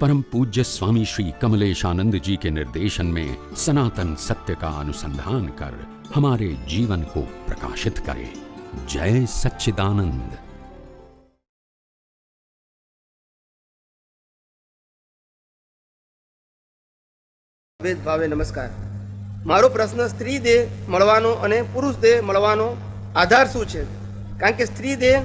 परम पूज्य स्वामी श्री कमलेशानंद जी के निर्देशन में सनातन सत्य का अनुसंधान कर हमारे जीवन को प्रकाशित करे जय सच्चिदानंद વેદ ભાવે નમસ્કાર મારો પ્રશ્ન સ્ત્રી દેહ મળવાનો અને પુરુષ દેહ મળવાનો આધાર શું છે કારણ કે સ્ત્રી દેહ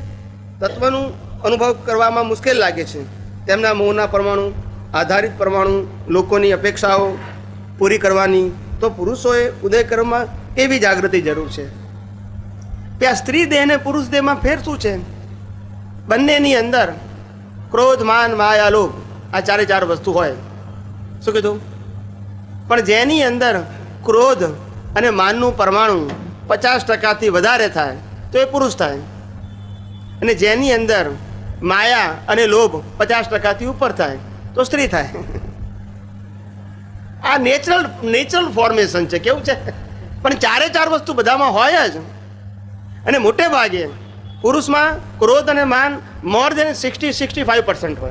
તત્વનું અનુભવ કરવામાં મુશ્કેલ લાગે છે તેમના મોહના પરમાણુ આધારિત પરમાણુ લોકોની અપેક્ષાઓ પૂરી કરવાની તો પુરુષોએ ઉદયકર્મમાં કેવી જાગૃતિ જરૂર છે? આ સ્ત્રી દેહ અને પુરુષ દેહમાં ફેર શું છે? બંનેની અંદર ક્રોધ, માન, માયા, લોભ આ ચારે ચાર વસ્તુ હોય. શું કીધું? પણ જેની અંદર ક્રોધ અને માનનું પરમાણુ પચાસ ટકાથી વધારે થાય, તો એ પુરુષ થાય. અને જેની અંદર માયા અને લોભ પચાસ ટકાથી ઉપર થાય. તો સ્ત્રી થાય. આ નેચરલ નેચરલ ફોર્મેશન છે, કેવું છે? પણ ચારે ચાર વસ્તુ બધામાં હોય જ. અને મોટે ભાગે પુરુષમાં ક્રોધ અને માન more than sixty sixty five percent હોય.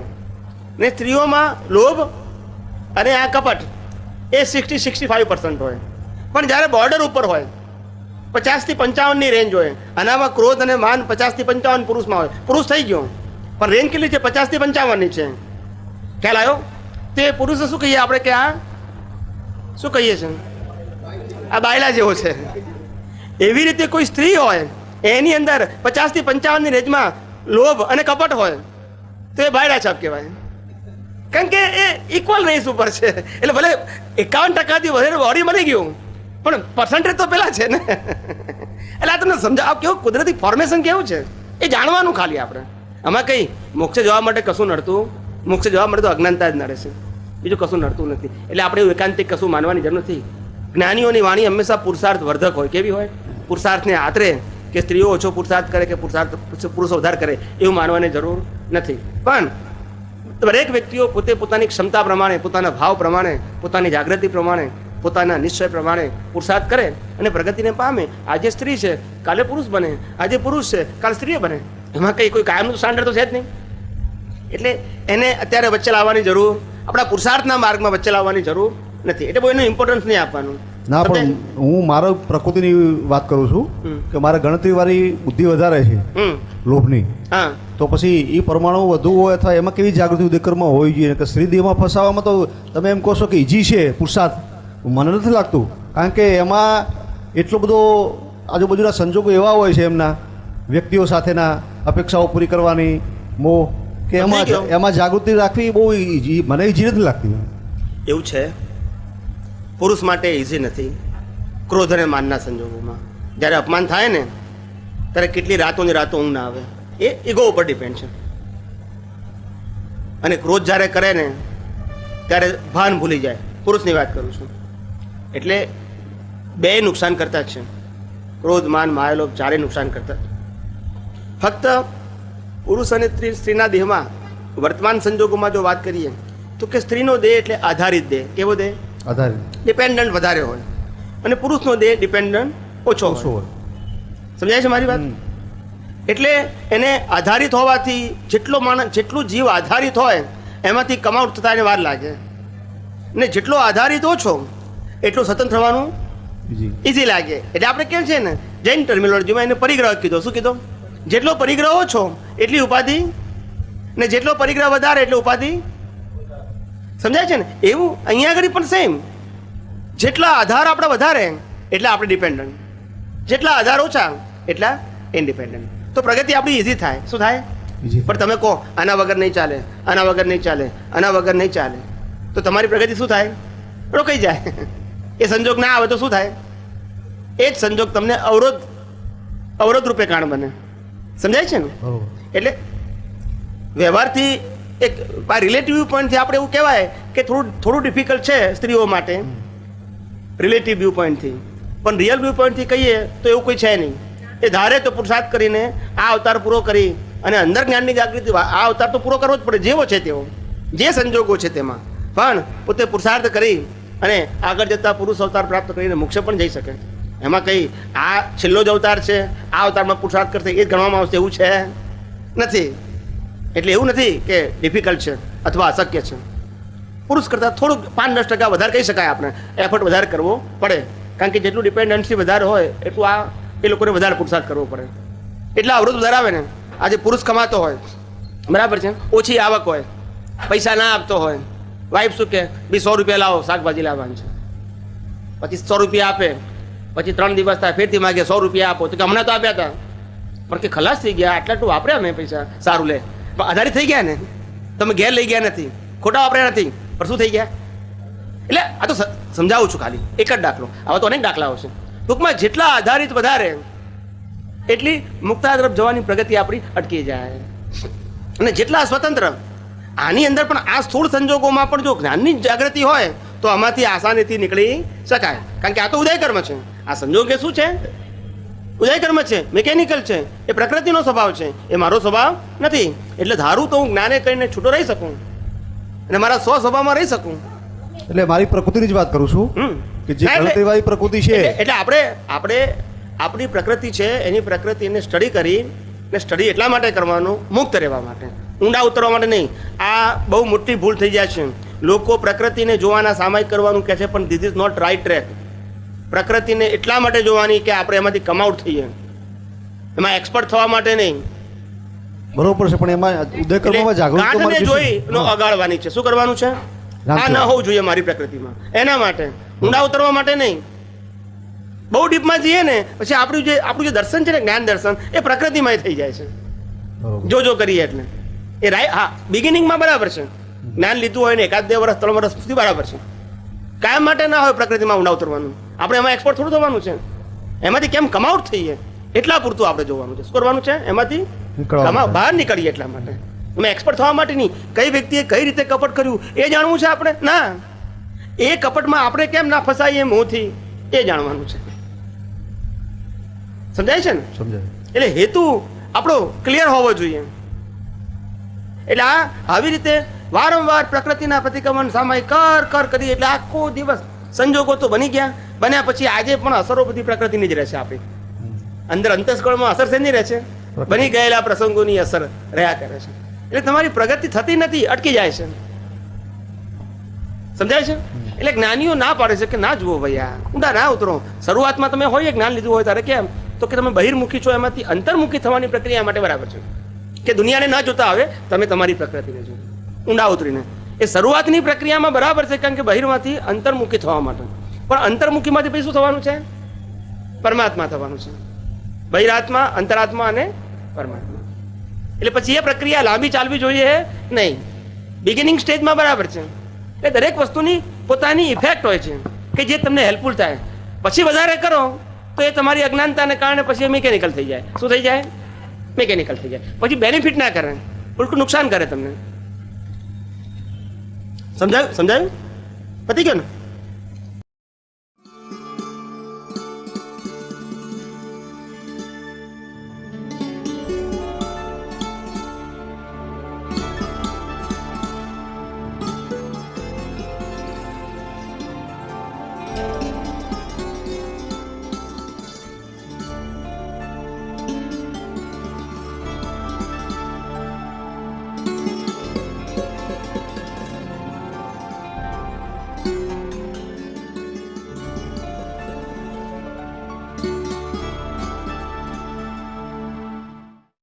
ને સ્ત્રીઓમાં લોભ અને આ કપટ એ સિક્સટી સિક્સટી ફાઈવ પર્સન્ટ હોય. પણ જ્યારે બોર્ડર ઉપર હોય પચાસથી પંચાવનની રેન્જ હોય, આનામાં ક્રોધ અને માન પચાસથી પંચાવન પુરુષમાં હોય. પુરુષ થઈ ગયો. પણ રેન્જ કેટલી છે? પચાસથી પંચાવનની છે. ખ્યાલ આવ્યો? તે પુરુષ શું કહીએ આપણે કે આ? શું કહીએ છીએ આ બાયલા જેવો છે. એવી રીતે કોઈ સ્ત્રી હોય, એની અંદર પચાસથી પંચાવનની રેન્જમાં લોભ અને કપટ હોય, તો એ બાયડા છાપ કહેવાય. કારણ કે એ ઇક્વલ રેસ ઉપર છે. એટલે ભલે એકાવન ટકાથી વધારે બોડી મળી ગયું, પણ પર્સન્ટેજ તો પેલા છે ને. એટલે આ તમને સમજાવ કેવું કુદરતી ફોર્મેશન કેવું છે? એ જાણવાનું ખાલી આપણે. આમાં કંઈ મોક્ષે જવા માટે કશું નડતું મોક્ષે જવા મળે તો અજ્ઞાનતા જ નડે છે. બીજું કશું નડતું નથી. એટલે આપણે એવું એકાંતિક કશું માનવાની જરૂર નથી. જ્ઞાનીઓની વાણી હંમેશા પુરુષાર્થ વર્ધક હોય. કેવી હોય? પુરુષાર્થને આતરે કે સ્ત્રીઓ ઓછો પુરુષાર્થ કરે કે પુરુષાર્થ પુરુષો વધારે કરે એવું માનવાની જરૂર નથી. પણ દરેક વ્યક્તિઓ પોતે પોતાની ક્ષમતા પ્રમાણે, પોતાના ભાવ પ્રમાણે, પોતાની જાગૃતિ પ્રમાણે, પોતાના નિશ્ચય પ્રમાણે પુરુષાર્થ કરે અને પ્રગતિને પામે. આજે સ્ત્રી છે, કાલે પુરુષ બને. આજે પુરુષ છે, કાલે સ્ત્રીએ બને. એમાં કંઈ કોઈ કાયમનું સ્ટાન્ડર્ડ તો છે જ નહીં. એટલે એને અત્યારે વચ્ચે લાવવાની જરૂર આપણા પુરુષાર્થના માર્ગમાં વચ્ચે લાવવાની જરૂર નથી. એટલે બહુ એનું ઇમ્પોર્ટન્સ નહીં આપવાનું. ના પણ હું મારો પ્રકૃતિની વાત કરું છું કે મારે ગણતરીવાળી બુદ્ધિ વધારે છે લોભની. હા. તો પછી એ પરમાણુ વધુ હોય અથવા એમાં કેવી જાગૃતિ ઉદયકરમાં હોવી જોઈએ? કે સ્ત્રી દેહમાં ફસાવામાં તો તમે એમ કહો છો કે ઈજી છે પુરુષાર્થ. મને નથી લાગતું. કારણ કે એમાં એટલો બધો આજુબાજુના સંજોગો એવા હોય છે એમના વ્યક્તિઓ સાથેના અપેક્ષાઓ પૂરી કરવાની મોહ કે એમાં એમાં જાગૃતિ રાખવી બહુ મને ઈજી નથી લાગતી. એવું છે? પુરુષ માટે ઈઝી નથી. ક્રોધ અને માનના સંજોગોમાં. જ્યારે અપમાન થાય ને ત્યારે કેટલી રાતોની રાતો ઊંઘ ના આવે. એ ઈગો ઉપર ડિપેન્ડ છે. અને ક્રોધ જ્યારે કરે ને ત્યારે ભાન ભૂલી જાય. પુરુષની વાત કરું છું. એટલે બે નુકસાન કરતા જ છે. ક્રોધ માન માયલોભ ચારે નુકસાન કરતા ફક્ત પુરુષ અને સ્ત્રી સ્ત્રીના દેહમાં વર્તમાન સંજોગોમાં જો વાત કરીએ તો કે સ્ત્રીનો દેહ એટલે આધારિત દેહ. કેવો દેહ? આધારે ડિપેન્ડન્ટ વધારે હોય. અને પુરુષનો દેહ ડિપેન્ડન્ટ ઓછો ઓછો હોય. સમજાય છે મારી વાત? એટલે એને આધારિત હોવાથી જેટલો માણસ જેટલું જીવ આધારિત હોય એમાંથી કમાઉટ થતા એને વાર લાગે. ને જેટલો આધારિત ઓછો એટલું સ્વતંત્ર થવાનું ઇઝી લાગે. એટલે આપણે કેમ છે ને જૈન ટર્મિનોલોજીમાં એને પરિગ્રહ કીધો. શું કીધો? જેટલો પરિગ્રહ ઓછો એટલી ઉપાધિ. ને જેટલો પરિગ્રહ વધારે એટલે ઉપાધિ. સમજાય છે ને? એવું અહીંયા આગળ પણ સેમ જેટલા આધાર આપણે વધારે એટલા આપણે ડિપેન્ડન્ટ જેટલા આધાર ઓછા એટલા ઇન્ડિપેન્ડન્ટ તો પ્રગતિ આપણી ઇઝી થાય. શું થાય? પણ તમે કહો આના વગર નહીં ચાલે આના વગર નહીં ચાલે આના વગર નહીં ચાલે. તો તમારી પ્રગતિ શું થાય? રોકાઈ જાય. એ સંજોગ ના આવે તો શું થાય? એ જ સંજોગ તમને અવરોધ અવરોધ રૂપે કારણ બને. સમજાય છે ને? એટલે વ્યવહારથી એક રિલેટિવ પોઈન્ટથી આપણે એવું કહેવાય કે થોડું થોડું ડિફિકલ્ટ છે સ્ત્રીઓ માટે રિલેટિવ વ્યૂ પોઈન્ટથી પણ રિયલ વ્યૂ પોઈન્ટથી કહીએ તો એવું કોઈ છે નહીં. એ ધારે તો પુરુષાર્થ કરીને આ અવતાર પૂરો કરી અને અંદર જ્ઞાનની જાગૃતિ આ અવતાર તો પૂરો કરવો જ પડે જેવો છે તેવો. જે સંજોગો છે તેમાં. પણ પોતે પુરુષાર્થ કરી અને આગળ જતા પુરુષ અવતાર પ્રાપ્ત કરીને મોક્ષ પણ જઈ શકે. એમાં કંઈ આ છેલ્લો જ અવતાર છે, આ અવતારમાં પુરુષાર્થ કરશે, એ ગણવામાં આવશે, એવું છે? નથી. એટલે એવું નથી કે ડિફિકલ્ટ છે અથવા અશક્ય છે. પુરુષ કરતાં થોડુંક પાંચ દસ ટકા વધારે કહી શકાય આપણે. એફર્ટ વધારે કરવો પડે. કારણ કે જેટલું ડિપેન્ડન્સી વધારે હોય, એટલું આ એ લોકોને વધારે પુરુષાર્થ કરવો પડે. એટલા અવરોધ વધારે આવે ને. આજે પુરુષ કમાતો હોય, બરાબર છે? ઓછી આવક હોય, પૈસા ના આપતો હોય. વાઈફ શું કે, બી સો રૂપિયા લાવો, શાકભાજી લાવવાની છે. પછી સો રૂપિયા આપે પછી ત્રણ દિવસ થાય, ફેરથી માગે, સો રૂપિયા આપો. તો કે હમણાં તો આપ્યા હતા પણ કે ખલાસ થઈ ગયા, આટલા તો વાપર્યા મેં પૈસા. સારું લે. પણ આધારિત થઈ ગયા ને? તમે ઘેર લઈ ગયા નથી. ખોટા વાપર્યા નથી. પણ શું થઈ ગયા? એટલે આ તો સમજાવું છું ખાલી. એક જ દાખલો. આવા તો અનેક દાખલાઓ છે. ટૂંકમાં જેટલા આધારિત વધારે, એટલી મુક્તા તરફ જવાની પ્રગતિ આપણી અટકી જાય. અને જેટલા સ્વતંત્ર, આની અંદર પણ આ સ્થૂળ સંજોગોમાં પણ જો જ્ઞાનની જાગૃતિ હોય, તો આમાંથી આસાનીથી નીકળી શકાય. કારણ કે આ તો ઉદય કર્મ છે. આ સંજોગ શું છે? ઉદય કર્મ છે મિકેનિકલ છે એ પ્રકૃતિનો સ્વભાવ છે. એ મારો સ્વભાવ નથી. એટલે ધારું તો હું જ્ઞાને કરીને છૂટો રહી શકું. અને મારા સ્વ સ્વભાવમાં રહી શકું. એટલે મારી પ્રકૃતિની જ વાત કરું છું. કે જે ગણતરીવાળી પ્રકૃતિ છે. એટલે એટલે આપણે આપણે આપણી પ્રકૃતિ છે એની પ્રકૃતિને સ્ટડી કરી ને સ્ટડી એટલા માટે કરવાનું મુક્ત રહેવા માટે. ઊંડા ઉતરવા માટે નહીં. આ બહુ મોટી ભૂલ થઈ જાય છે. લોકો પ્રકૃતિને જોવાના સામાયિક કરવાનું કહે છે પણ this is not right track પ્રકૃતિને એટલા માટે જોવાની કે આપણે એમાંથી કમાઉટ થઈએ. એમાં એક્સપર્ટ થવા માટે નહીં. બરોબર છે પણ એમાં ઉદય કરવામાં જાગૃતિ જોઈ નો અગાળવાની અગાડવાની છે. શું કરવાનું છે? આ ન હોવું જોઈએ મારી પ્રકૃતિમાં. એના માટે. ઊંડા ઉતરવા માટે નહીં. બહુ ડીપમાં જઈએ ને પછી આપણું જે આપણું જે દર્શન છે ને જ્ઞાન દર્શન એ પ્રકૃતિમાં થઈ જાય છે. જો જો કરીએ એટલે. એ રાય હા બિગિનિંગમાં બરાબર છે. જ્ઞાન લીધું હોય ને એકાદ બે વર્ષ ત્રણ વર્ષ સુધી બરાબર છે. કાયમ માટે ના હોય પ્રકૃતિમાં ઊંડા ઉતરવાનું. આપણે એમાં એક્સપર્ટ થોડું થવાનું છે. એમાંથી કેમ કમાઉટ થઈએ? એટલા પૂરતું આપણે જોવાનું છે. શું કરવાનું છે? એમાંથી. બહાર નીકળીએ એટલા માટે. અમે એક્સપર્ટ થવા માટે નહીં. કઈ વ્યક્તિએ કઈ રીતે કપટ કર્યું? એ જાણવું છે આપણે? ના. એ કપટમાં આપણે કેમ ના ફસાઈએ મોંથી? એ જાણવાનું છે. સમજાય છે ને? સમજાય. એટલે હેતુ આપણો ક્લિયર હોવો જોઈએ. એટલે આ આવી રીતે વારંવાર પ્રકૃતિના પ્રતિક્રમણ સામે કર કર કરી એટલે આખો દિવસ સંજોગો તો બની ગયા. બન્યા પછી આજે પણ અસરો બધી પ્રકૃતિની જ રહેશે આપણી. અંદર અંતસ્કળમાં અસર શેની રહે છે બની ગયેલા પ્રસંગોની અસર રહ્યા કરે છે. એટલે તમારી પ્રગતિ થતી નથી અટકી જાય છે. સમજાય છે? એટલે જ્ઞાનીઓ ના પાડે છે કે ના જુઓ ભાઈ આ ઊંડા ના ઉતરો. શરૂઆતમાં તમે હોય જ્ઞાન લીધું હોય ત્યારે કેમ? તો કે તમે બહિર્મુખી છો એમાંથી અંતર્મુખી થવાની પ્રક્રિયા માટે બરાબર છે. કે દુનિયાને ના જોતા આવે તમે તમારી પ્રકૃતિને જુઓ. ઊંડા ઉતરીને. એ શરૂઆતની પ્રક્રિયામાં બરાબર છે કારણ કે બહિરમાંથી અંતર્મુખી થવા માટે. પણ અંતર્મુખીમાંથી પછી શું થવાનું છે? પરમાત્મા થવાનું છે. બહિરાત્મા, અંતરાત્મા અને પરમાત્મા. એટલે પછી એ પ્રક્રિયા લાંબી ચાલવી જોઈએ નહીં. બિગિનિંગ સ્ટેજમાં બરાબર છે. એ દરેક વસ્તુની પોતાની ઇફેક્ટ હોય છે કે જે તમને હેલ્પફુલ થાય. પછી વધારે કરો તો એ તમારી અજ્ઞાનતાને કારણે પછી એ મિકેનિકલ થઈ જાય. શું થઈ જાય? મિકેનિકલ થઈ જાય. પછી બેનિફિટ ના કરે. ઉલટું નુકસાન કરે તમને. સમજાયું? સમજાયું? પતી ગયો ને?